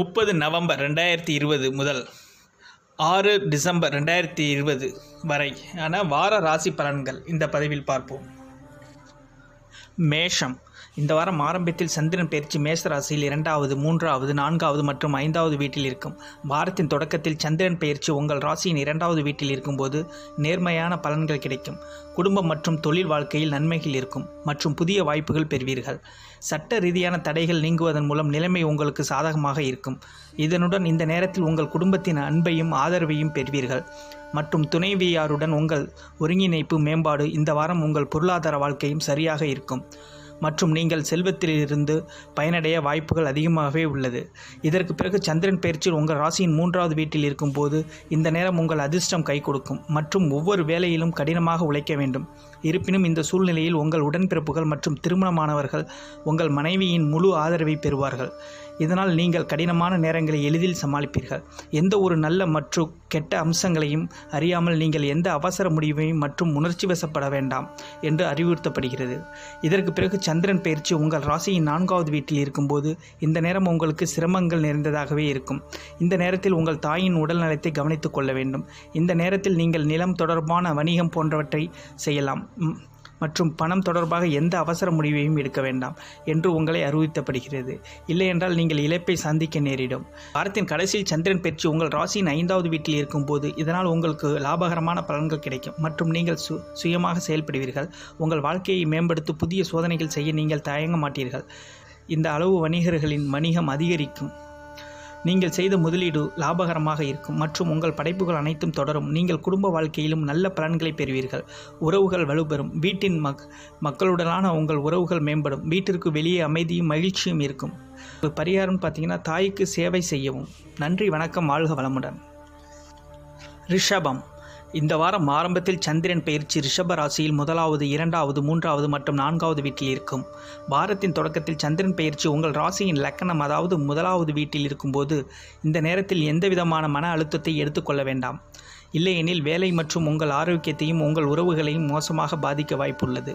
முப்பது நவம்பர் ரெண்டாயிரத்தி இருபது முதல் ஆறு டிசம்பர் ரெண்டாயிரத்தி இருபது வரை. ஆன வார ராசி பலன்கள் இந்த பதிவில் பார்ப்போம். மேஷம். இந்த வாரம் ஆரம்பத்தில் சந்திரன் பயிற்சி மேசராசியில் இரண்டாவது மூன்றாவது நான்காவது மற்றும் ஐந்தாவது வீட்டில் இருக்கும். வாரத்தின் தொடக்கத்தில் சந்திரன் பயிற்சி உங்கள் ராசியின் இரண்டாவது வீட்டில் இருக்கும்போது நேர்மையான பலன்கள் கிடைக்கும். குடும்பம் மற்றும் தொழில் வாழ்க்கையில் நன்மைகள் இருக்கும் மற்றும் புதிய வாய்ப்புகள் பெறுவீர்கள். சட்ட ரீதியான தடைகள் நீங்குவதன் மூலம் நிலைமை உங்களுக்கு சாதகமாக இருக்கும். இதனுடன் இந்த நேரத்தில் உங்கள் குடும்பத்தின் அன்பையும் ஆதரவையும் பெறுவீர்கள். மற்றும் துணைவியாருடன் உங்கள் ஒருங்கிணைப்பு மேம்பாடு இந்த வாரம் உங்கள் பொருளாதார வாழ்க்கையும் சரியாக இருக்கும். மற்றும் நீங்கள் செல்வத்திலிருந்து பயனடைய வாய்ப்புகள் அதிகமாகவே உள்ளது. இதற்கு பிறகு சந்திரன் பயிற்சியில் உங்கள் ராசியின் மூன்றாவது வீட்டில் இருக்கும்போது இந்த நேரம் உங்கள் அதிர்ஷ்டம் கை கொடுக்கும் மற்றும் ஒவ்வொரு வேலையிலும் கடினமாக உழைக்க வேண்டும். இருப்பினும் இந்த சூழ்நிலையில் உங்கள் உடன்பிறப்புகள் மற்றும் திருமணமானவர்கள் உங்கள் மனைவியின் முழு ஆதரவை பெறுவார்கள். இதனால் நீங்கள் கடினமான நேரங்களை எளிதில் சமாளிப்பீர்கள். எந்த ஒரு நல்ல மற்றும் கெட்ட அம்சங்களையும் அறியாமல் நீங்கள் எந்த அவசர முடிவையும் மற்றும் உணர்ச்சி வசப்பட வேண்டாம் என்று அறிவுறுத்தப்படுகிறது. இதற்கு பிறகு சந்திரன் பயிற்சி உங்கள் ராசியின் நான்காவது வீட்டில் இருக்கும்போது இந்த நேரம் உங்களுக்கு சிரமங்கள் நிறைந்ததாகவே இருக்கும். இந்த நேரத்தில் உங்கள் தாயின் உடல் நலத்தை கவனித்துக் கொள்ள வேண்டும். இந்த நேரத்தில் நீங்கள் நிலம் தொடர்பான வணிகம் போன்றவற்றை செய்யலாம். ம், மற்றும் பணம் தொடர்பாக எந்த அவசர முடிவையும் எடுக்க வேண்டாம் என்று உங்களை அறிவுறுத்தப்படுகிறது. இல்லையென்றால் நீங்கள் இழப்பை சந்திக்க நேரிடும். வாரத்தின் கடைசியில் சந்திரன் பெற்று உங்கள் ராசியின் ஐந்தாவது வீட்டில் இருக்கும்போது இதனால் உங்களுக்கு லாபகரமான பலன்கள் கிடைக்கும். மற்றும் நீங்கள் சு சுயமாக செயல்படுவீர்கள். உங்கள் வாழ்க்கையை மேம்படுத்த புதிய சோதனைகள் செய்ய நீங்கள் தயங்க மாட்டீர்கள். இந்த அளவு வணிகர்களின் வணிகம் அதிகரிக்கும். நீங்கள் செய்த முதலீடு லாபகரமாக இருக்கும். மற்றும் உங்கள் படைப்புகள் அனைத்தும் தொடரும். நீங்கள் குடும்ப வாழ்க்கையிலும் நல்ல பலன்களை பெறுவீர்கள். உறவுகள் வலுப்பெறும். வீட்டின் மக் மக்களுடனான உங்கள் உறவுகள் மேம்படும். வீட்டிற்கு வெளியே அமைதியும் மகிழ்ச்சியும் இருக்கும். ஒரு பரிகாரம் பார்த்தீங்கன்னா தாய்க்கு சேவை செய்யவும். நன்றி வணக்கம் வாழ்க வளமுடன். ரிஷபம். இந்த வாரம் ஆரம்பத்தில் சந்திரன் பயிற்சி ரிஷப ராசியில் முதலாவது இரண்டாவது மூன்றாவது மற்றும் நான்காவது வீட்டில் இருக்கும். வாரத்தின் தொடக்கத்தில் சந்திரன் பயிற்சி உங்கள் ராசியின் லக்கணம் அதாவது முதலாவது வீட்டில் இருக்கும்போது இந்த நேரத்தில் எந்த விதமான மன அழுத்தத்தை எடுத்துக்கொள்ள வேண்டாம். இல்லையெனில் வேலை மற்றும் உங்கள் ஆரோக்கியத்தையும் உங்கள் உறவுகளையும் மோசமாக பாதிக்க வாய்ப்புள்ளது.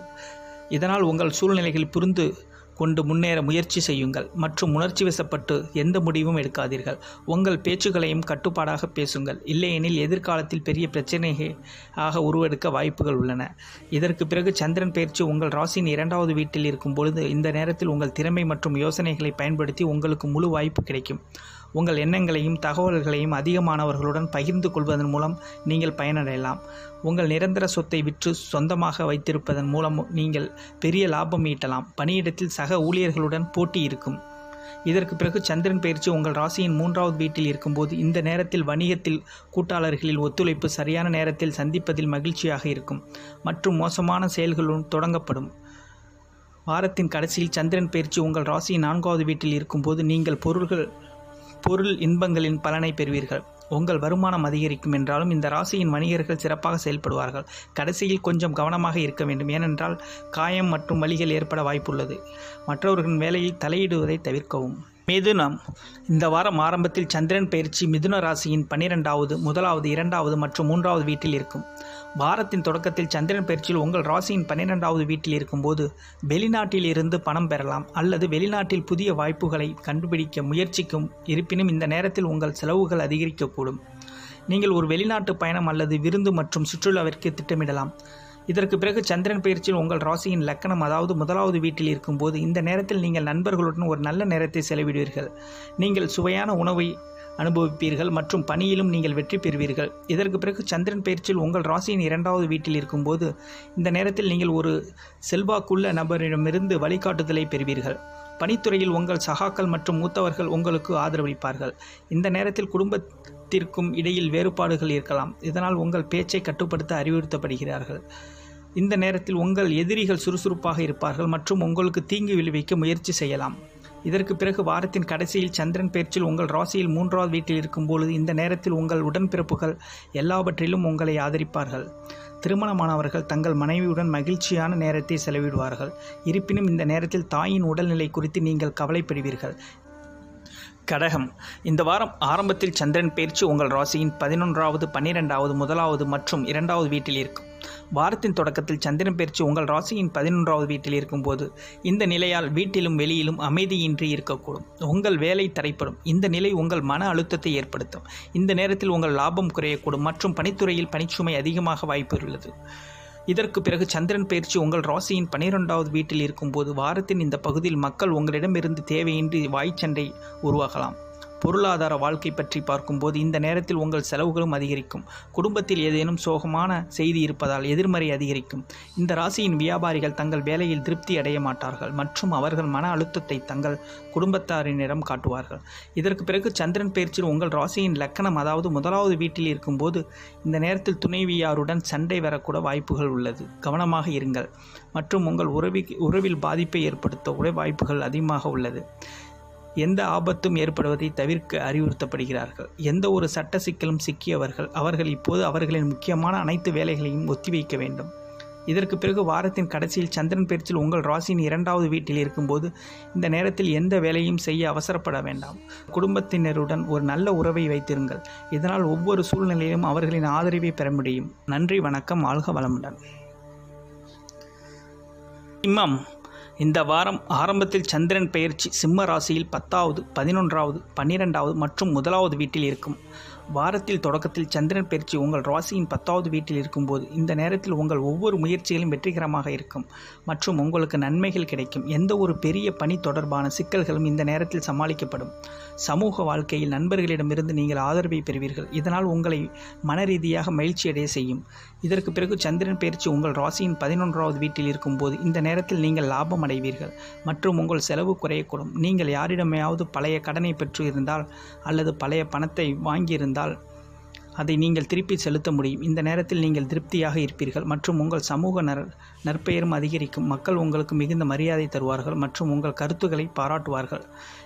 இதனால் உங்கள் சூழ்நிலைகள் புரிந்து கொண்டு முன்னேற முயற்சி செய்யுங்கள் மற்றும் உணர்ச்சி வசப்பட்டு எந்த முடிவும் எடுக்காதீர்கள். உங்கள் பேச்சுகளையும் கட்டுப்பாடாக பேசுங்கள். இல்லையெனில் எதிர்காலத்தில் பெரிய பிரச்சனையாக உருவெடுக்க வாய்ப்புகள் உள்ளன. இதற்கு பிறகு சந்திரன் பயிற்சி உங்கள் ராசியின் இரண்டாவது வீட்டில் இருக்கும் பொழுது இந்த நேரத்தில் உங்கள் திறமை மற்றும் யோசனைகளை பயன்படுத்தி உங்களுக்கு முழு வாய்ப்பு கிடைக்கும். உங்கள் எண்ணங்களையும் தகவல்களையும் அதிகமானவர்களுடன் பகிர்ந்து கொள்வதன் மூலம் நீங்கள் பயனடையலாம். உங்கள் நிரந்தர சொத்தை விற்று சொந்தமாக வைத்திருப்பதன் மூலம் நீங்கள் பெரிய லாபம் ஈட்டலாம். பணியிடத்தில் சக ஊழியர்களுடன் போட்டி இருக்கும். இதற்கு பிறகு சந்திரன் பயிற்சி உங்கள் ராசியின் மூன்றாவது வீட்டில் இருக்கும்போது இந்த நேரத்தில் வணிகத்தில் கூட்டாளர்களில் ஒத்துழைப்பு சரியான நேரத்தில் சந்திப்பதில் மகிழ்ச்சியாக இருக்கும். மற்றும் மோசமான செயல்களும் தொடங்கப்படும். வாரத்தின் கடைசியில் சந்திரன் பயிற்சி உங்கள் ராசியின் நான்காவது வீட்டில் இருக்கும்போது நீங்கள் பொருள்கள் பொருள் இன்பங்களின் பலனை பெறுவீர்கள். உங்கள் வருமானம் அதிகரிக்கும் என்றாலும் இந்த ராசியின் வணிகர்கள் சிறப்பாக செயல்படுவார்கள். கடைசியில் கொஞ்சம் கவனமாக இருக்க வேண்டும். ஏனென்றால் காயம் மற்றும் வலிகள் ஏற்பட வாய்ப்புள்ளது. மற்றவர்களின் வேலையில் தலையிடுவதை தவிர்க்கவும். மிதுனம். இந்த வாரம் ஆரம்பத்தில் சந்திரன் பயிற்சி மிதுன ராசியின் பன்னிரெண்டாவது முதலாவது இரண்டாவது மற்றும் மூன்றாவது வீட்டில் இருக்கும். வாரத்தின் தொடக்கத்தில் சந்திரன் பயிற்சியில் உங்கள் ராசியின் பன்னிரெண்டாவது வீட்டில் இருக்கும்போது வெளிநாட்டில் இருந்து பணம் பெறலாம் அல்லது வெளிநாட்டில் புதிய வாய்ப்புகளை கண்டுபிடிக்க முயற்சிக்கும் இருப்பினும் இந்த நேரத்தில் உங்கள் செலவுகள் அதிகரிக்கக்கூடும். நீங்கள் ஒரு வெளிநாட்டு பயணம் அல்லது விருந்து மற்றும் சுற்றுலாவிற்கு திட்டமிடலாம். இதற்கு பிறகு சந்திரன் பயிற்சியில் உங்கள் ராசியின் லக்கணம் அதாவது முதலாவது வீட்டில் இருக்கும்போது இந்த நேரத்தில் நீங்கள் நண்பர்களுடன் ஒரு நல்ல நேரத்தை செலவிடுவீர்கள். நீங்கள் சுவையான உணவை அனுபவிப்பீர்கள் மற்றும் பணியிலும் நீங்கள் வெற்றி பெறுவீர்கள். இதற்கு பிறகு சந்திரன் பயிற்சியில் உங்கள் ராசியின் இரண்டாவது வீட்டில் இருக்கும்போது இந்த நேரத்தில் நீங்கள் ஒரு செல்வாக்குள்ள நபரிடமிருந்து வழிகாட்டுதலை பெறுவீர்கள். பணித்துறையில் உங்கள் சகாக்கள் மற்றும் மூத்தவர்கள் உங்களுக்கு ஆதரவளிப்பார்கள். இந்த நேரத்தில் குடும்பத்திற்கும் இடையில் வேறுபாடுகள் இருக்கலாம். இதனால் உங்கள் பேச்சை கட்டுப்படுத்த அறிவுறுத்தப்படுகிறார்கள். இந்த நேரத்தில் உங்கள் எதிரிகள் சுறுசுறுப்பாக இருப்பார்கள் மற்றும் உங்களுக்கு தீங்கு விளைவிக்க முயற்சி செய்யலாம். இதற்கு பிறகு வாரத்தின் கடைசியில் சந்திரன் பேச்சில் உங்கள் ராசியில் மூன்றாவது வீட்டில் இருக்கும்பொழுது இந்த நேரத்தில் உங்கள் உடன்பிறப்புகள் எல்லாவற்றிலும் உங்களை ஆதரிப்பார்கள். திருமணமானவர்கள் தங்கள் மனைவியுடன் மகிழ்ச்சியான நேரத்தை செலவிடுவார்கள். இருப்பினும் இந்த நேரத்தில் தாயின் உடல்நிலை குறித்து நீங்கள் கவலைப்படுவீர்கள். கடகம். இந்த வாரம் ஆரம்பத்தில் சந்திரன் பயிற்சி உங்கள் ராசியின் பதினொன்றாவது பன்னிரெண்டாவது முதலாவது மற்றும் இரண்டாவது வீட்டில் இருக்கும். வாரத்தின் தொடக்கத்தில் சந்திரன் பயிற்சி உங்கள் ராசியின் பதினொன்றாவது வீட்டில் இருக்கும்போது இந்த நிலையால் வீட்டிலும் வெளியிலும் அமைதியின்றி இருக்கக்கூடும். உங்கள் வேலை தடைப்படும் இந்த நிலை உங்கள் மன அழுத்தத்தை ஏற்படுத்தும். இந்த நேரத்தில் உங்கள் லாபம் குறையக்கூடும் மற்றும் பணித்துறையில் பணிச்சுமை அதிகமாக வாய்ப்பு உள்ளது. இதற்கு பிறகு சந்திரன் பயிற்சி உங்கள் ராசியின் பனிரெண்டாவது வீட்டில் இருக்கும்போது வாரத்தின் இந்த பகுதியில் மக்கள் உங்களிடமிருந்து தேவையின்றி வாய்ச்சண்டை உருவாகலாம். பொருளாதார வாழ்க்கை பற்றி பார்க்கும்போது இந்த நேரத்தில் உங்கள் செலவுகளும் அதிகரிக்கும். குடும்பத்தில் ஏதேனும் சோகமான செய்தி இருப்பதால் எதிர்மறை அதிகரிக்கும். இந்த ராசியின் வியாபாரிகள் தங்கள் வேலையில் திருப்தி அடைய மாட்டார்கள் மற்றும் அவர்கள் மன அழுத்தத்தை தங்கள் குடும்பத்தாரினிடம் காட்டுவார்கள். இதற்கு பிறகு சந்திரன் பயிற்சியில் உங்கள் ராசியின் லக்கணம் அதாவது முதலாவது வீட்டில் இருக்கும்போது இந்த நேரத்தில் துணைவியாருடன் சண்டை வரக்கூட வாய்ப்புகள் உள்ளது. கவனமாக இருங்கள். மற்றும் உங்கள் உறவி உறவில் பாதிப்பை ஏற்படுத்த உடைய வாய்ப்புகள் அதிகமாக உள்ளது. எந்த ஆபத்தும் ஏற்படுவதை தவிர்க்க அறிவுறுத்தப்படுகிறார்கள். எந்த ஒரு சட்ட சிக்கலும் சிக்கியவர்கள் அவர்கள் இப்போது அவர்களின் முக்கியமான அனைத்து வேலைகளையும் ஒத்திவைக்க வேண்டும். இதற்கு பிறகு வாரத்தின் கடைசியில் சந்திரன் பயிற்சியில் உங்கள் ராசியின் இரண்டாவது வீட்டில் இருக்கும்போது இந்த நேரத்தில் எந்த வேலையும் செய்ய அவசரப்பட வேண்டாம். குடும்பத்தினருடன் ஒரு நல்ல உறவை வைத்திருங்கள். இதனால் ஒவ்வொரு சூழ்நிலையிலும் அவர்களின் ஆதரவை பெற முடியும். நன்றி வணக்கம் ஆழ்க வளமுடன். சிம்மம் இந்த வாரம் ஆரம்பத்தில் சந்திரன் பெயர்ச்சி சிம்ம ராசியில் பத்தாவது பதினொன்றாவது பன்னிரெண்டாவது மற்றும் முதலாவது வீட்டில் இருக்கும். வாரத்தில் தொடக்கத்தில் சந்திரன் பயிற்சி உங்கள் ராசியின் பத்தாவது வீட்டில் இருக்கும்போது இந்த நேரத்தில் உங்கள் ஒவ்வொரு முயற்சிகளும் வெற்றிகரமாக இருக்கும் மற்றும் உங்களுக்கு நன்மைகள் கிடைக்கும். எந்த ஒரு பெரிய பணி தொடர்பான சிக்கல்களும் இந்த நேரத்தில் சமாளிக்கப்படும். சமூக வாழ்க்கையில் நண்பர்களிடமிருந்து நீங்கள் ஆதரவை பெறுவீர்கள். இதனால் உங்களை மன ரீதியாக மகிழ்ச்சியடைய செய்யும். இதற்கு பிறகு சந்திரன் பயிற்சி உங்கள் ராசியின் பதினொன்றாவது வீட்டில் இருக்கும்போது இந்த நேரத்தில் நீங்கள் லாபம் அடைவீர்கள் மற்றும் உங்கள் செலவு குறையக்கூடும். நீங்கள் யாரிடமையாவது பழைய கடனை பெற்று இருந்தால் அல்லது பழைய பணத்தை வாங்கியிருந்தால் அதை நீங்கள் திருப்பி செலுத்த முடியும். இந்த நேரத்தில் நீங்கள் திருப்தியாக இருப்பீர்கள். மற்றும் உங்கள் சமூக நற் நற்பெயரும் அதிகரிக்கும். மக்கள் உங்களுக்கு மிகுந்த மரியாதை தருவார்கள் மற்றும் உங்கள் கருத்துக்களை பாராட்டுவார்கள்.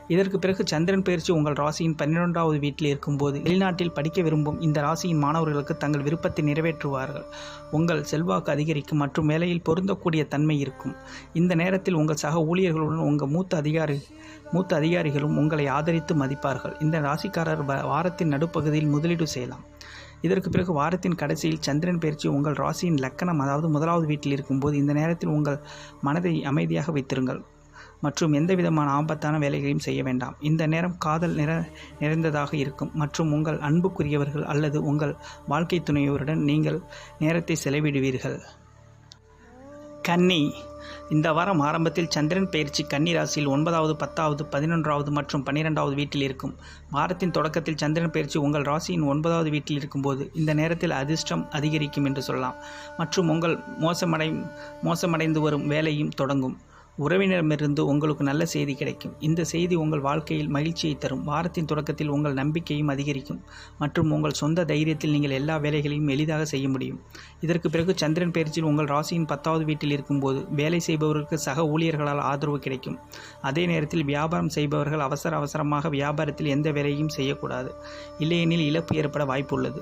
இதற்கு பிறகு சந்திரன் பயிற்சி உங்கள் ராசியின் பன்னிரெண்டாவது வீட்டில் இருக்கும்போது வெளிநாட்டில் படிக்க விரும்பும் இந்த ராசியின் மாணவர்களுக்கு தங்கள் விருப்பத்தை நிறைவேற்றுவார்கள். உங்கள் செல்வாக்கு அதிகரிக்கும் மற்றும் வேலையில் பொருந்தக்கூடிய தன்மை இருக்கும். இந்த நேரத்தில் உங்கள் சக ஊழியர்களுடன் உங்கள் மூத்த அதிகாரி மூத்த அதிகாரிகளும் உங்களை ஆதரித்து மதிப்பார்கள். இந்த ராசிக்காரர் வ- வாரத்தின் நடுப்பகுதியில் முதலீடு செய்யலாம். இதற்கு பிறகு வாரத்தின் கடைசியில் சந்திரன் பயிற்சி உங்கள் ராசியின் லக்கணம் அதாவது முதலாவது வீட்டில் இருக்கும்போது இந்த நேரத்தில் உங்கள் மனதை அமைதியாக வைத்திருங்கள். மற்றும் எந்த விதமான ஆபத்தான வேலைகளையும் செய்ய வேண்டாம். இந்த நேரம் காதல் நிற நிறைந்ததாக இருக்கும். மற்றும் உங்கள் அன்புக்குரியவர்கள் அல்லது உங்கள் வாழ்க்கை துணையோருடன் நீங்கள் நேரத்தை செலவிடுவீர்கள். கன்னி. இந்த வாரம் ஆரம்பத்தில் சந்திரன் பயிற்சி கன்னி ராசியில் ஒன்பதாவது பத்தாவது பதினொன்றாவது மற்றும் பன்னிரெண்டாவது வீட்டில் இருக்கும். வாரத்தின் தொடக்கத்தில் சந்திரன் பயிற்சி உங்கள் ராசியின் ஒன்பதாவது வீட்டில் இருக்கும்போது இந்த நேரத்தில் அதிர்ஷ்டம் அதிகரிக்கும் என்று சொல்லலாம். மற்றும் உங்கள் மோசமடை மோசமடைந்து வரும் வேலையும் தொடங்கும். உறவினரிடமிருந்து உங்களுக்கு நல்ல செய்தி கிடைக்கும். இந்த செய்தி உங்கள் வாழ்க்கையில் மகிழ்ச்சியை தரும். வாரத்தின் தொடக்கத்தில் உங்கள் நம்பிக்கையும் அதிகரிக்கும் மற்றும் உங்கள் சொந்த தைரியத்தில் நீங்கள் எல்லா வேலைகளையும் எளிதாக செய்ய முடியும். இதற்கு பிறகு சந்திரன் பயிற்சியில் உங்கள் ராசியின் பத்தாவது வீட்டில் இருக்கும்போது வேலை செய்பவர்களுக்கு சக ஊழியர்களால் ஆதரவு கிடைக்கும். அதே நேரத்தில் வியாபாரம் செய்பவர்கள் அவசர அவசரமாக வியாபாரத்தில் எந்த வேலையும் செய்யக்கூடாது. இல்லையெனில் இழப்பு ஏற்பட வாய்ப்புள்ளது.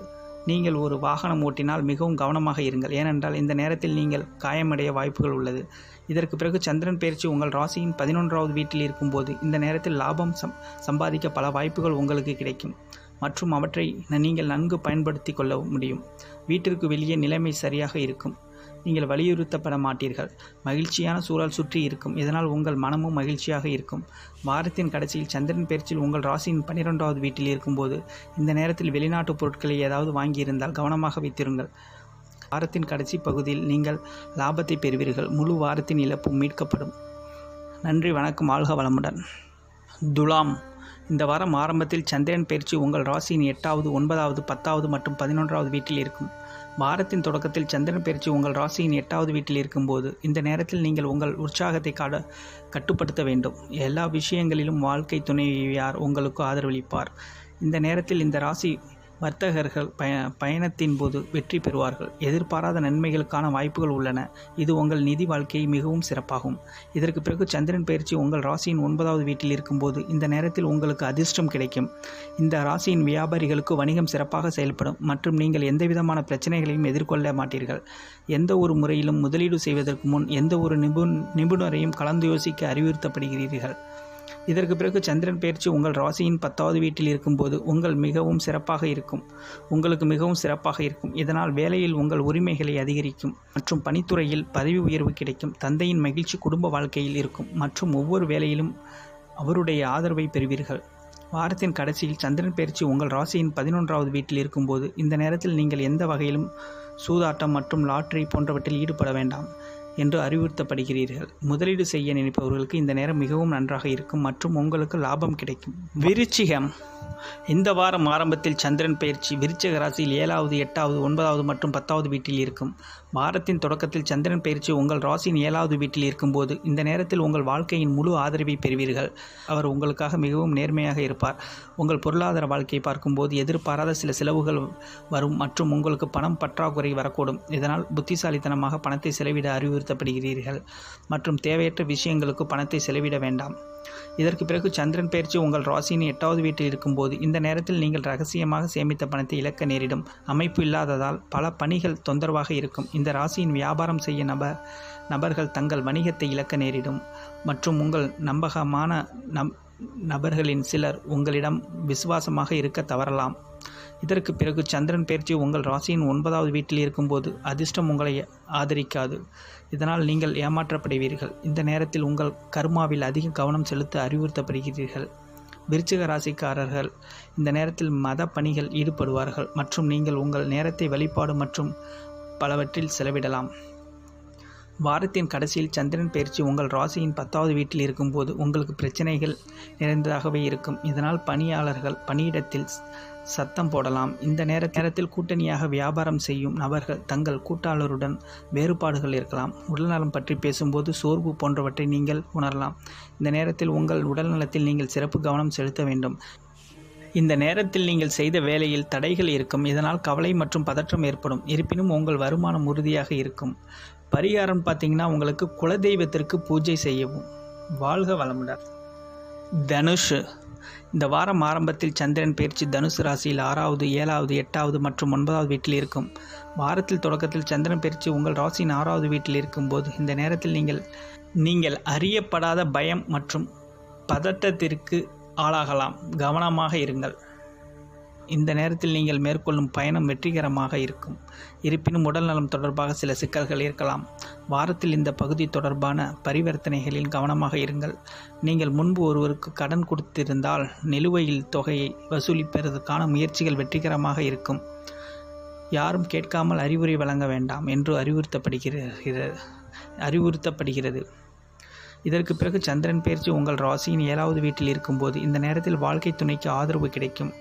நீங்கள் ஒரு வாகனம் ஓட்டினால் மிகவும் கவனமாக இருங்கள். ஏனென்றால் இந்த நேரத்தில் நீங்கள் காயமடைய வாய்ப்புகள் உள்ளது. இதற்கு பிறகு சந்திரன் பயிற்சி உங்கள் ராசியின் பதினொன்றாவது வீட்டில் இருக்கும்போது இந்த நேரத்தில் லாபம் சம் சம்பாதிக்க பல வாய்ப்புகள் உங்களுக்கு கிடைக்கும். மற்றும் அவற்றை நீங்கள் நன்கு பயன்படுத்தி கொள்ள முடியும். வீட்டிற்கு வெளியே நிலைமை சரியாக இருக்கும். நீங்கள் வலியுறுத்தப்பட மாட்டீர்கள் மகிழ்ச்சியான சூழல் சுற்றி இருக்கும். இதனால் உங்கள் மனமும் மகிழ்ச்சியாக இருக்கும். வாரத்தின் கடைசியில் சந்திரன் பயிற்சியில் உங்கள் ராசியின் பன்னிரெண்டாவது வீட்டில் இருக்கும்போது இந்த நேரத்தில் வெளிநாட்டு பொருட்களை ஏதாவது வாங்கியிருந்தால் கவனமாக வைத்திருங்கள். வாரத்தின் கடைசி பகுதியில் நீங்கள் லாபத்தை பெறுவீர்கள். முழு வாரத்தின் இழப்பும் மீட்கப்படும். நன்றி வணக்கம் ஆழ்க வளமுடன். துலாம். இந்த வாரம் ஆரம்பத்தில் சந்திரன் பயிற்சி உங்கள் ராசியின் எட்டாவது ஒன்பதாவது பத்தாவது மற்றும் பதினொன்றாவது வீட்டில் இருக்கும். வாரத்தின் தொடக்கத்தில் சந்திரன் பயிற்சி உங்கள் ராசியின் எட்டாவது வீட்டில் இருக்கும்போது இந்த நேரத்தில் நீங்கள் உங்கள் உற்சாகத்தை காட கட்டுப்படுத்த வேண்டும். எல்லா விஷயங்களிலும் வாழ்க்கை துணைவியார் உங்களுக்கு ஆதரவளிப்பார். இந்த நேரத்தில் இந்த ராசி வர்த்தகர்கள் பய பயணத்தின் போது வெற்றி பெறுவார்கள். எதிர்பாராத நன்மைகளுக்கான வாய்ப்புகள் உள்ளன. இது உங்கள் நிதி வாழ்க்கையை மிகவும் சிறப்பாகும். இதற்கு பிறகு சந்திரன் பயிற்சி உங்கள் ராசியின் ஒன்பதாவது வீட்டில் இருக்கும்போது இந்த நேரத்தில் உங்களுக்கு அதிர்ஷ்டம் கிடைக்கும். இந்த ராசியின் வியாபாரிகளுக்கு வணிகம் சிறப்பாக செயல்படும் மற்றும் நீங்கள் எந்தவிதமான பிரச்சனைகளையும் எதிர்கொள்ள மாட்டீர்கள். எந்த ஒரு முறையிலும் முதலீடு செய்வதற்கு முன் எந்த ஒரு நிபுண் நிபுணரையும் கலந்து யோசிக்க அறிவுறுத்தப்படுகிறீர்கள். இதற்கு பிறகு சந்திரன் பயிற்சி உங்கள் ராசியின் பத்தாவது வீட்டில் இருக்கும்போது உங்கள் மிகவும் சிறப்பாக இருக்கும். உங்களுக்கு மிகவும் சிறப்பாக இருக்கும். இதனால் வேலையில் உங்கள் உரிமைகளை அதிகரிக்கும் மற்றும் பணித்துறையில் பதவி உயர்வு கிடைக்கும். தந்தையின் மகிழ்ச்சி குடும்ப வாழ்க்கையில் இருக்கும் மற்றும் ஒவ்வொரு வேலையிலும் அவருடைய ஆதரவை பெறுவீர்கள். வாரத்தின் கடைசியில் சந்திரன் பயிற்சி உங்கள் ராசியின் பதினொன்றாவது வீட்டில் இருக்கும்போது இந்த நேரத்தில் நீங்கள் எந்த வகையிலும் சூதாட்டம் மற்றும் லாட்டரி போன்றவற்றில் ஈடுபட வேண்டாம். என்று அறிவுறுத்தப்படுகிறீர்கள். முதலீடு செய்ய நினைப்பவர்களுக்கு இந்த நேரம் மிகவும் நன்றாக இருக்கும் மற்றும் உங்களுக்கு லாபம் கிடைக்கும். விருச்சிகம். இந்த வாரம் ஆரம்பத்தில் சந்திரன் பயிற்சி விருச்சக ராசியில் ஏழாவது எட்டாவது ஒன்பதாவது மற்றும் பத்தாவது வீட்டில் இருக்கும். வாரத்தின் தொடக்கத்தில் சந்திரன் பயிற்சி உங்கள் ராசியின் ஏழாவது வீட்டில் இருக்கும்போது இந்த நேரத்தில் உங்கள் வாழ்க்கையின் முழு ஆதரவை பெறுவீர்கள். அவர் உங்களுக்காக மிகவும் நேர்மையாக இருப்பார். உங்கள் பொருளாதார வாழ்க்கையை பார்க்கும்போது எதிர்பாராத சில செலவுகள் வரும் மற்றும் உங்களுக்கு பணம் பற்றாக்குறை வரக்கூடும். இதனால் புத்திசாலித்தனமாக பணத்தை செலவிட அறிவுறுத்தப்படுகிறீர்கள் மற்றும் தேவையற்ற விஷயங்களுக்கு பணத்தை செலவிட வேண்டாம். இதற்கு பிறகு சந்திரன் பயிற்சி உங்கள் ராசியின் எட்டாவது வீட்டில் இருக்கும்போது இந்த நேரத்தில் நீங்கள் ரகசியமாக சேமித்த பணத்தை இழக்க நேரிடும். அமைப்பு இல்லாததால் பல பணிகள் தொந்தரவாக இருக்கும். இந்த ராசியின் வியாபாரம் செய்ய நபர் நபர்கள் தங்கள் வணிகத்தை இழக்க நேரிடும். மற்றும் உங்கள் நம்பகமான நம் நபர்களின் சிலர் உங்களிடம் விசுவாசமாக இருக்க தவறலாம். இதற்கு பிறகு சந்திரன் பயிற்சி உங்கள் ராசியின் ஒன்பதாவது வீட்டில் இருக்கும்போது அதிர்ஷ்டம் உங்களை ஆதரிக்காது. இதனால் நீங்கள் ஏமாற்றப்படுவீர்கள். இந்த நேரத்தில் உங்கள் கர்மாவில் அதிக கவனம் செலுத்த அறிவுறுத்தப்படுகிறீர்கள். விருச்சிக ராசிக்காரர்கள் இந்த நேரத்தில் மத பணிகள் ஈடுபடுவார்கள் மற்றும் நீங்கள் உங்கள் நேரத்தை வழிபாடு மற்றும் பலவற்றில் செலவிடலாம். வாரத்தின் கடைசியில் சந்திரன் பயிற்சி உங்கள் ராசியின் பத்தாவது வீட்டில் இருக்கும்போது உங்களுக்கு பிரச்சனைகள் நிறைந்ததாகவே இருக்கும். இதனால் பணியாளர்கள் பணியிடத்தில் சத்தம் போடலாம். இந்த நேர நேரத்தில் கூட்டணியாக வியாபாரம் செய்யும் நபர்கள் தங்கள் கூட்டாளருடன் வேறுபாடுகள் இருக்கலாம். உடல்நலம் பற்றி பேசும்போது சோர்வு போன்றவற்றை நீங்கள் உணரலாம். இந்த நேரத்தில் உங்கள் உடல்நலத்தில் நீங்கள் சிறப்பு கவனம் செலுத்த வேண்டும். இந்த நேரத்தில் நீங்கள் செய்த வேலையில் தடைகள் இருக்கும். இதனால் கவலை மற்றும் பதற்றம் ஏற்படும். இருப்பினும் உங்கள் வருமானம் உறுதியாக இருக்கும். பரிகாரம் பார்த்தீங்கன்னா உங்களுக்கு குலதெய்வத்திற்கு பூஜை செய்யவும். வாழ்க வளமுடன். தனுஷ். இந்த வாரம் ஆரம்பத்தில் சந்திரன் பயிற்சி தனுசு ராசியில் ஆறாவது ஏழாவது எட்டாவது மற்றும் ஒன்பதாவது வீட்டில் இருக்கும். வாரத்தில் தொடக்கத்தில் சந்திரன் பயிற்சி உங்கள் ராசியின் ஆறாவது வீட்டில் இருக்கும்போது இந்த நேரத்தில் நீங்கள் நீங்கள் அறியப்படாத பயம் மற்றும் பதட்டத்திற்கு ஆளாகலாம். கவனமாக இருங்கள். இந்த நேரத்தில் நீங்கள் மேற்கொள்ளும் பயணம் வெற்றிகரமாக இருக்கும். இருப்பினும் உடல்நலம் தொடர்பாக சில சிக்கல்கள் இருக்கலாம். வாரத்தில் இந்த பகுதி தொடர்பான பரிவர்த்தனைகளில் கவனமாக இருங்கள். நீங்கள் முன்பு ஒருவருக்கு கடன் கொடுத்திருந்தால் நிலுவையில் தொகையை வசூலிப்பதற்கான முயற்சிகள் வெற்றிகரமாக இருக்கும். யாரும் கேட்காமல் அறிவுரை வழங்க வேண்டாம் என்று அறிவுறுத்தப்படுகிறது அறிவுறுத்தப்படுகிறது. இதற்கு பிறகு சந்திரன் பயிற்சி உங்கள் ராசியின் ஏழாவது வீட்டில் இருக்கும்போது இந்த நேரத்தில் வாழ்க்கை துணைக்கு ஆதரவு கிடைக்கும்.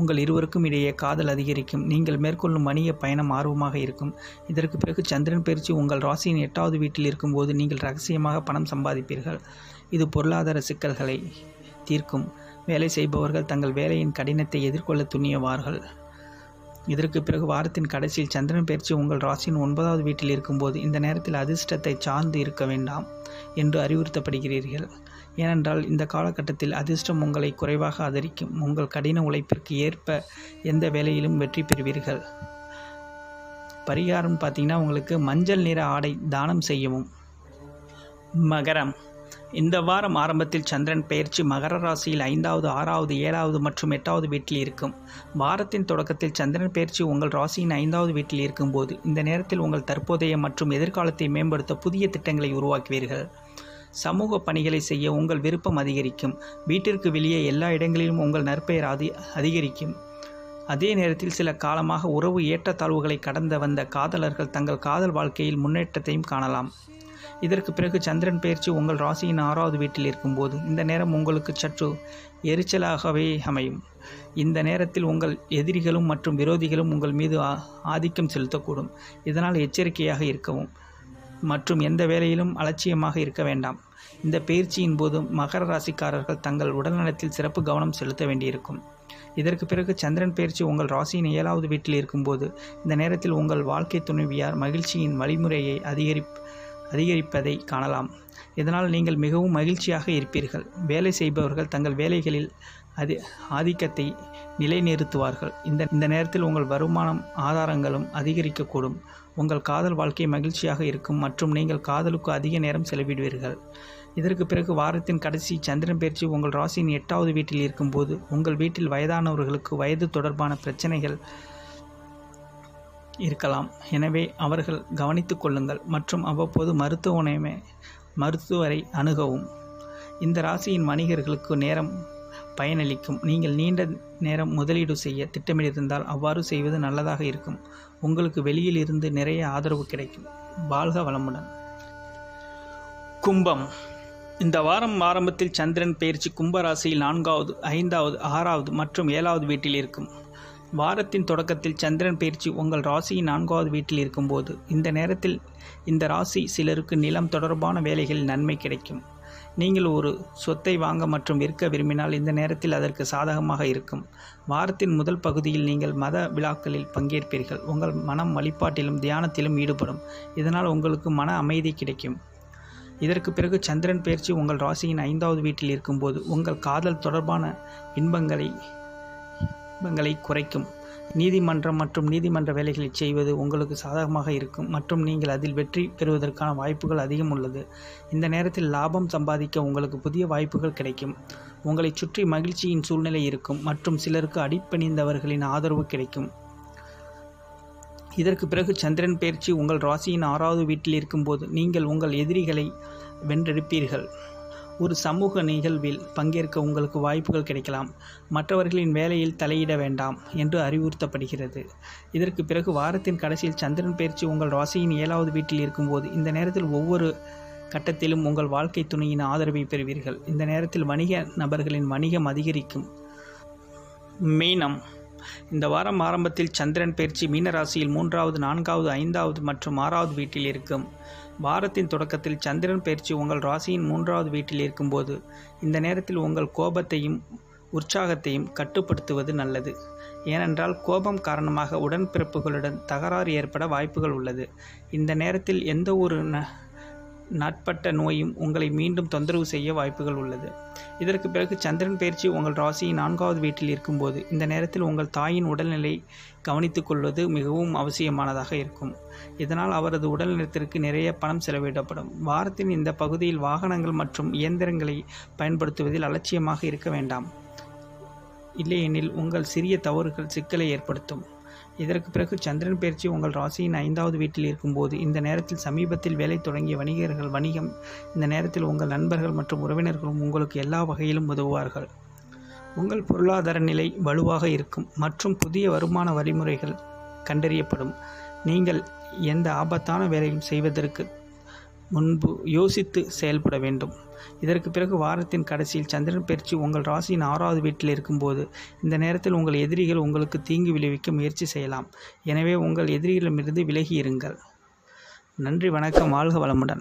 உங்கள் இருவருக்கும் இடையே காதல் அதிகரிக்கும். நீங்கள் மேற்கொள்ளும் வணிக பயணம் ஆர்வமாக இருக்கும். இதற்கு பிறகு சந்திரன் பயிற்சி உங்கள் ராசியின் எட்டாவது வீட்டில் இருக்கும்போது நீங்கள் ரகசியமாக பணம் சம்பாதிப்பீர்கள். இது பொருளாதார சிக்கல்களை தீர்க்கும். வேலை செய்பவர்கள் தங்கள் வேலையின் கடினத்தை எதிர்கொள்ள துணியவார்கள். இதற்கு பிறகு வாரத்தின் கடைசியில் சந்திரன் பயிற்சி உங்கள் ராசியின் ஒன்பதாவது வீட்டில் இருக்கும்போது இந்த நேரத்தில் அதிர்ஷ்டத்தை சார்ந்து இருக்க வேண்டாம் என்று அறிவுறுத்தப்படுகிறீர்கள். ஏனென்றால் இந்த காலகட்டத்தில் அதிர்ஷ்டம் உங்களை குறைவாக ஆதரிக்கும். உங்கள் கடின உழைப்பிற்கு ஏற்ப எந்த வேலையிலும் வெற்றி பெறுவீர்கள். பரிகாரம் பார்த்தீங்கன்னா உங்களுக்கு மஞ்சள் நிற ஆடை தானம் செய்யவும். மகரம். இந்த வாரம் ஆரம்பத்தில் சந்திரன் பெயர்ச்சி மகர ராசியில் ஐந்தாவது ஆறாவது ஏழாவது மற்றும் எட்டாவது வீட்டில் இருக்கும். வாரத்தின் தொடக்கத்தில் சந்திரன் பெயர்ச்சி உங்கள் ராசியின் ஐந்தாவது வீட்டில் இருக்கும்போது இந்த நேரத்தில் உங்கள் தற்போதைய மற்றும் எதிர்காலத்தை மேம்படுத்த புதிய திட்டங்களை உருவாக்குவீர்கள். சமூக பணிகளை செய்ய உங்கள் விருப்பம் அதிகரிக்கும். வீட்டிற்கு வெளியே எல்லா இடங்களிலும் உங்கள் நற்பெயர் அதி அதிகரிக்கும். அதே நேரத்தில் சில காலமாக உறவு ஏற்றத்தாழ்வுகளை கடந்த வந்த காதலர்கள் தங்கள் காதல் வாழ்க்கையில் முன்னேற்றத்தையும் காணலாம். இதற்கு பிறகு சந்திரன் பயிற்சி உங்கள் ராசியின் ஆறாவது வீட்டில் இருக்கும்போது இந்த நேரம் உங்களுக்கு சற்று எரிச்சலாகவே அமையும். இந்த நேரத்தில் உங்கள் எதிரிகளும் மற்றும் விரோதிகளும் உங்கள் மீது ஆ- ஆதிக்கம் செலுத்தக்கூடும். இதனால் எச்சரிக்கையாக இருக்கவும். மற்றும் எந்த வேலையிலும் அலட்சியமாக இருக்க வேண்டாம். இந்த பயிற்சியின் போது மகர ராசிக்காரர்கள் தங்கள் உடல்நலத்தில் சிறப்பு கவனம் செலுத்த வேண்டியிருக்கும். இதற்கு பிறகு சந்திரன் பயிற்சி உங்கள் ராசியின் ஏழாவது வீட்டில் இருக்கும்போது இந்த நேரத்தில் உங்கள் வாழ்க்கை துணைவியார் மகிழ்ச்சியின் வழிமுறையை அதிகரி அதிகரிப்பதை காணலாம். இதனால் நீங்கள் மிகவும் மகிழ்ச்சியாக இருப்பீர்கள். வேலை செய்பவர்கள் தங்கள் வேலைகளில் அது ஆதிக்கத்தை நிலைநிறுத்துவார்கள். இந்த இந்த நேரத்தில் உங்கள் வருமானம் ஆதாரங்களும் அதிகரிக்கக்கூடும். உங்கள் காதல் வாழ்க்கை மகிழ்ச்சியாக இருக்கும் மற்றும் நீங்கள் காதலுக்கு அதிக நேரம் செலவிடுவீர்கள். இதற்கு பிறகு வாரத்தின் கடைசி சந்திரன் பயிற்சி உங்கள் ராசியின் எட்டாவது வீட்டில் இருக்கும்போது உங்கள் வீட்டில் வயதானவர்களுக்கு வயது தொடர்பான பிரச்சனைகள் இருக்கலாம். எனவே அவர்கள் கவனித்துக் கொள்ளுங்கள் மற்றும் அவ்வப்போது மருத்துவமனை மருத்துவரை அணுகவும். இந்த ராசியின் வணிகர்களுக்கு நேரம் பயனளிக்கும். நீங்கள் நீண்ட நேரம் முதலீடு செய்ய திட்டமிட்டிருந்தால் அவ்வாறு செய்வது நல்லதாக இருக்கும். உங்களுக்கு வெளியில் இருந்து நிறைய ஆதரவு கிடைக்கும். வாழ்க வளமுடன். கும்பம். இந்த வாரம் ஆரம்பத்தில் சந்திரன் பயிற்சி கும்பராசியில் நான்காவது ஐந்தாவது ஆறாவது மற்றும் ஏழாவது வீட்டில் இருக்கும். வாரத்தின் தொடக்கத்தில் சந்திரன் பயிற்சி உங்கள் ராசியின் நான்காவது வீட்டில் இருக்கும்போது இந்த நேரத்தில் இந்த ராசி சிலருக்கு நிலம் தொடர்பான வேலைகளில் நன்மை கிடைக்கும். நீங்கள் ஒரு சொத்தை வாங்க மற்றும் விற்க விரும்பினால் இந்த நேரத்தில் அதற்கு சாதகமாக இருக்கும். வாரத்தின் முதல் பகுதியில் நீங்கள் மத விழாக்களில் பங்கேற்பீர்கள். உங்கள் மனம் வழிபாட்டிலும் தியானத்திலும் ஈடுபடும். இதனால் உங்களுக்கு மன அமைதி கிடைக்கும். இதற்கு பிறகு சந்திரன் பயிற்சி உங்கள் ராசியின் ஐந்தாவது வீட்டில் இருக்கும்போது உங்கள் காதல் தொடர்பான இன்பங்களை இன்பங்களை குறைக்கும். நீதிமன்றம் மற்றும் நீதிமன்ற வேலைகளை செய்வது உங்களுக்கு சாதகமாக இருக்கும். மற்றும் நீங்கள் அதில் வெற்றி பெறுவதற்கான வாய்ப்புகள் அதிகம் உள்ளது. இந்த நேரத்தில் லாபம் சம்பாதிக்க உங்களுக்கு புதிய வாய்ப்புகள் கிடைக்கும். உங்களை சுற்றி மகிழ்ச்சியின் சூழ்நிலை இருக்கும். மற்றும் சிலருக்கு அடிப்பணிந்தவர்களின் ஆதரவு கிடைக்கும். இதற்கு பிறகு சந்திரன் பயிற்சி உங்கள் ராசியின் ஆறாவது வீட்டில் இருக்கும்போது நீங்கள் உங்கள் எதிரிகளை வென்றெடுப்பீர்கள். ஒரு சமூக நிகழ்வில் பங்கேற்க உங்களுக்கு வாய்ப்புகள் கிடைக்கலாம். மற்றவர்களின் வேலையில் தலையிட வேண்டாம் என்று அறிவுறுத்தப்படுகிறது. இதற்கு பிறகு வாரத்தின் கடைசியில் சந்திரன் பயிற்சி உங்கள் ராசியின் ஏழாவது வீட்டில் இருக்கும்போது இந்த நேரத்தில் ஒவ்வொரு கட்டத்திலும் உங்கள் வாழ்க்கை துணையின் ஆதரவை பெறுவீர்கள். இந்த நேரத்தில் வணிக நபர்களின் வணிகம் அதிகரிக்கும். மீனம் இந்த வாரம் ஆரம்பத்தில் சந்திரன் பயிற்சி மீன ராசியில் மூன்றாவது நான்காவது ஐந்தாவது மற்றும் ஆறாவது வீட்டில் இருக்கும். வாரத்தின் தொடக்கத்தில் சந்திரன் பயிற்சி உங்கள் ராசியின் மூன்றாவது வீட்டில் இருக்கும்போது இந்த நேரத்தில் உங்கள் கோபத்தையும் உற்சாகத்தையும் கட்டுப்படுத்துவது நல்லது. ஏனென்றால் கோபம் காரணமாக உடன்பிறப்புகளுடன் தகராறு ஏற்பட வாய்ப்புகள் உள்ளது. இந்த நேரத்தில் எந்த ஒரு ந நாட்பட்ட நோயும் உங்களை மீண்டும் தொந்தரவு செய்ய வாய்ப்புகள் உள்ளது. இதற்கு பிறகு சந்திரன் பயிற்சி உங்கள் ராசியின் நான்காவது வீட்டில் இருக்கும்போது இந்த நேரத்தில் உங்கள் தாயின் உடல்நிலை கவனித்துக் கொள்வது மிகவும் அவசியமானதாக இருக்கும். இதனால் அவரது உடல்நலத்திற்கு நிறைய பணம் செலவிடப்படும். வாரத்தின் இந்த பகுதியில் வாகனங்கள் மற்றும் இயந்திரங்களை பயன்படுத்துவதில் அலட்சியமாக இருக்க வேண்டாம். இல்லையெனில் உங்கள் சிறிய தவறுகள் சிக்கலை ஏற்படுத்தும். இதற்கு பிறகு சந்திரன் பயிற்சி உங்கள் ராசியின் ஐந்தாவது வீட்டில் இருக்கும்போது இந்த நேரத்தில் சமீபத்தில் வேலை தொடங்கிய வணிகர்கள் வணிகம் இந்த நேரத்தில் உங்கள் நண்பர்கள் மற்றும் உறவினர்களும் உங்களுக்கு எல்லா வகையிலும் உதவுவார்கள். உங்கள் பொருளாதார நிலை வலுவாக இருக்கும் மற்றும் புதிய வருமான வழிமுறைகள் கண்டறியப்படும். நீங்கள் எந்த ஆபத்தான வேலையும் செய்வதற்கு முன்பு யோசித்து செயல்பட வேண்டும். இதற்கு பிறகு வாரத்தின் கடைசியில் சந்திரன் பயிற்சி உங்கள் ராசியின் ஆறாவது வீட்டில் இருக்கும்போது இந்த நேரத்தில் உங்கள் எதிரிகள் உங்களுக்கு தீங்கு விளைவிக்க முயற்சி செய்யலாம். எனவே உங்கள் எதிரிகளிடமிருந்து விலகி இருங்கள். நன்றி வணக்கம் வாழ்க வளமுடன்.